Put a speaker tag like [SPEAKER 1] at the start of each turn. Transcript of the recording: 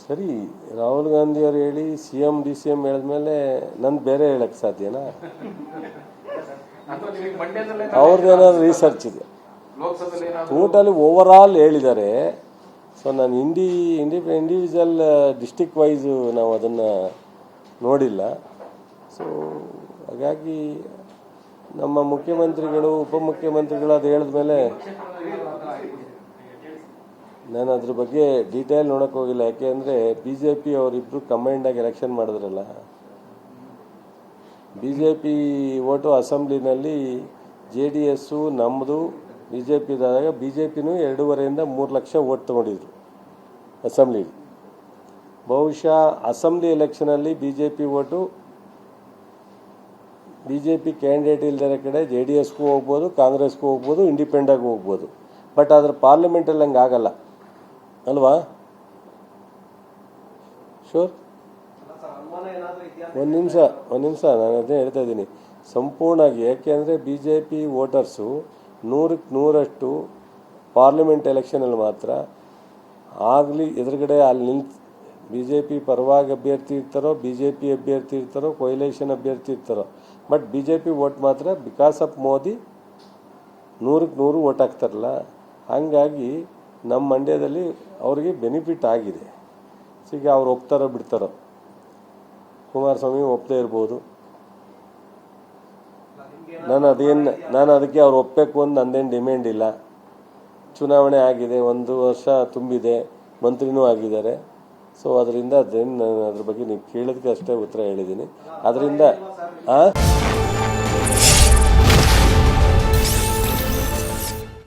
[SPEAKER 1] ಸರಿ ರಾಹುಲ್ ಗಾಂಧಿ ಅವರು ಹೇಳಿ C M D C M ಹೇಳಿದ್ಮೇಲೆ ನಂದು ಬೇರೆ ಹೇಳಕ್ ಸಾಧ್ಯನಾ ಅವ್ರದ್ದೇನಾದ್ರು ರಿಸರ್ಚ್ ಇದೆ. ಟೋಟಲಿ ಓವರ್ ಆಲ್ ಹೇಳಿದ್ದಾರೆ. ಸೊ ನಾನು ಇಂಡಿ ಇಂಡಿ ಇಂಡಿವಿಜುವಲ್ ಡಿಸ್ಟಿಕ್ ವೈಸು ನಾವು ಅದನ್ನು ನೋಡಿಲ್ಲ. ಸೊ ಹಾಗಾಗಿ ನಮ್ಮ ಮುಖ್ಯಮಂತ್ರಿಗಳು, ಉಪಮುಖ್ಯಮಂತ್ರಿಗಳು ಅದು ಹೇಳಿದ ಮೇಲೆ ನಾನು ಅದ್ರ ಬಗ್ಗೆ ಡೀಟೇಲ್ ನೋಡಕ್ ಹೋಗಿಲ್ಲ. ಯಾಕೆ ಅಂದರೆ ಬಿ ಜೆ ಪಿ ಅವರಿಬ್ಬರು ಕಮೈಂಡಾಗಿ ಎಲೆಕ್ಷನ್ ಮಾಡಿದ್ರಲ್ಲ. ಬಿ ಜೆ ಪಿ ಓಟು ಅಸೆಂಬ್ಲಿನಲ್ಲಿ ಜೆ ಡಿ ಎಸ್ಸು ನಮ್ಮದು ಬಿ ಜೆ ಪಿದಾಗ ಬಿ ಜೆ ಪಿನೂ ಎರಡೂವರೆಯಿಂದ ಮೂರು ಲಕ್ಷ ಓಟ್ ತೊಗೊಂಡಿದ್ರು ಅಸೆಂಬ್ಲಿಗೆ ಬಹುಶಃ assembly ಎಲೆಕ್ಷನಲ್ಲಿ B J P vote B J P candidate ಇಲ್ದಿರೋ ಕಡೆ ಜೆ ಡಿ ಎಸ್ಗೂ ಹೋಗ್ಬೋದು ಕಾಂಗ್ರೆಸ್ಗೂ ಹೋಗ್ಬೋದು ಇಂಡಿಪೆಂಡಾಗೂ ಹೋಗ್ಬೋದು. ಬಟ್ ಅದ್ರ ಪಾರ್ಲಿಮೆಂಟಲ್ಲಿ ಹಂಗೆ ಆಗಲ್ಲ. ಅಲ್ವಾ? ಶೋರ್ ಒಂದು ನಿಮಿಷ ಒಂದು ನಿಮಿಷ, ನಾನು ಅದೇ ಹೇಳ್ತಾ ಇದ್ದೀನಿ. ಸಂಪೂರ್ಣವಾಗಿ ಯಾಕೆಂದರೆ ಬಿ ಜೆ ಪಿ ವೋಟರ್ಸು ನೂರಕ್ಕೆ ನೂರಷ್ಟು ಪಾರ್ಲಿಮೆಂಟ್ ಎಲೆಕ್ಷನಲ್ಲಿ ಮಾತ್ರ ಆಗಲಿ, ಎದುರುಗಡೆ ಅಲ್ಲಿ ನಿಂತು ಬಿ ಜೆ ಪಿ ಪರವಾಗಿ ಅಭ್ಯರ್ಥಿ ಇರ್ತಾರೋ ಬಿ ಜೆ ಪಿ ಅಭ್ಯರ್ಥಿ ಇರ್ತಾರೋ ಕೊಯ್ಲೇಷನ್ ಅಭ್ಯರ್ಥಿ ಇರ್ತಾರೋ. But B J P vote ಮಾತ್ರ ಬಿಕಾಸ್ ಆಫ್ ಮೋದಿ ನೂರಕ್ಕೆ ನೂರು ಓಟ್ ಹಾಕ್ತಾರಲ್ಲ. ಹಾಗಾಗಿ ನಮ್ಮ ಮಂಡ್ಯದಲ್ಲಿ ಅವರಿಗೆ ಬೆನಿಫಿಟ್ ಆಗಿದೆ. ಸೀಗೆ ಅವ್ರು ಒಪ್ತಾರೋ ಬಿಡ್ತಾರೋ? ಕುಮಾರಸ್ವಾಮಿ ಒಪ್ಪದೇ ಇರ್ಬೋದು. ನಾನು ಅದೇನು, ನಾನು ಅದಕ್ಕೆ ಅವ್ರು ಒಪ್ಪಬೇಕು ಅಂತ ನಂದೇನು ಡಿಮ್ಯಾಂಡ್ ಇಲ್ಲ. ಚುನಾವಣೆ ಆಗಿದೆ, ಒಂದು ವರ್ಷ ತುಂಬಿದೆ, ಮಂತ್ರಿನೂ ಆಗಿದ್ದಾರೆ. ಸೊ ಅದರಿಂದ ಅದೇನು ನಾನು ಅದ್ರ ಬಗ್ಗೆ ನೀವು ಕೇಳೋದಕ್ಕೆ ಅಷ್ಟೇ ಉತ್ತರ ಹೇಳಿದ್ದೀನಿ. ಅದರಿಂದ